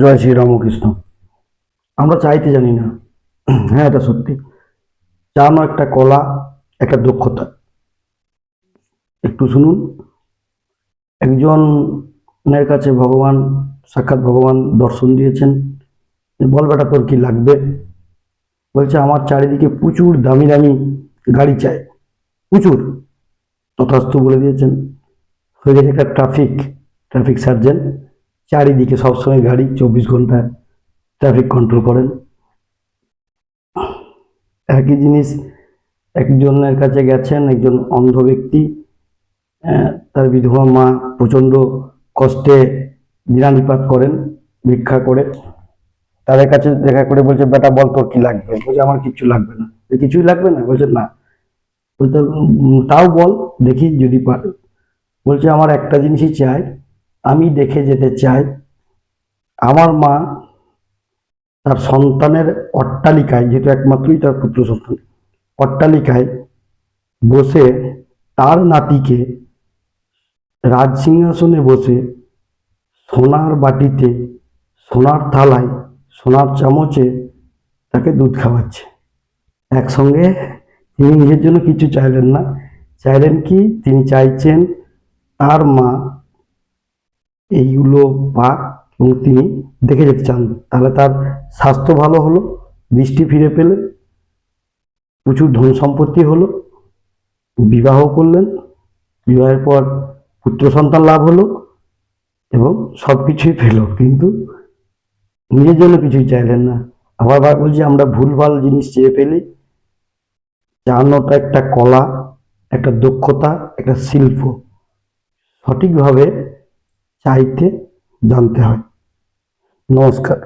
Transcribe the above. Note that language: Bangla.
জয় শ্রী রামকৃষ্ণ। আমরা চাইতে জানি না। হ্যাঁ এটা সত্যি। চানো একটা কলা, একটা দক্ষতা। একটু শুনুন। একজনের কাছে ভগবান, সাক্ষাৎ ভগবান দর্শন দিয়েছেন। বল বেটা, তোর কি লাগবে? বলছে, আমার চারিদিকে প্রচুর দামি দামি গাড়ি চাই। প্রচুর। তথাস্তু বলে দিয়েছেন। হয়ে গেছে একটা ট্রাফিক ট্রাফিক সার্জেন্ট। চারিদিকে সবসময় গাড়ি, চব্বিশ ঘণ্টা ট্রাফিক কন্ট্রোল করেন। একই জিনিস, একজনের কাছে গেছেন, একজন অন্ধ ব্যক্তি তার বিধবা মা প্রচণ্ড কষ্টে দিনানিপাত করেন, ভিক্ষা করে। তাদের কাছে দেখা করে বলছে, বেটা, বল তোর কি লাগবে? বলছে, আমার কিচ্ছু লাগবে না। কিছুই লাগবে না? বলছে, না। তাও বল, দেখি যদি পারে। বলছে, আমার একটা জিনিসই চাই আমি দেখে যেতে চাই। আমার মা তার সন্তানের অট্টালিকায়, যেহেতু একমাত্রই তার পুত্র সন্তান, অট্টালিকায় বসে তার নাতিকে রাজসিংহাসনে বসে সোনার বাটিতে, সোনার থালায়, সোনার চামচে তাকে দুধ খাওয়াচ্ছে। একসঙ্গে তিনি নিজের জন্য কিছু চাইলেন না। চাইলেন কি? তিনি চাইছেন তার মা এইগুলো পাক এবং তিনি দেখে যেতে চান, তাহলে তার স্বাস্থ্য ভালো হলো, দৃষ্টি ফিরে পেলে প্রচুর ধন সম্পত্তি হলো, বিবাহ করলেন, বিবাহের পর পুত্র সন্তান লাভ হলো এবং সব কিছুই পেল, কিন্তু নিজের জন্য কিছুই চাইলেন না। আবার বলছি, আমরা ভুলভাল জিনিস চেয়ে ফেলি। চানোটা একটা কলা, একটা দক্ষতা, একটা শিল্প। সঠিকভাবে চাইতে জানতে হয় নমস্কার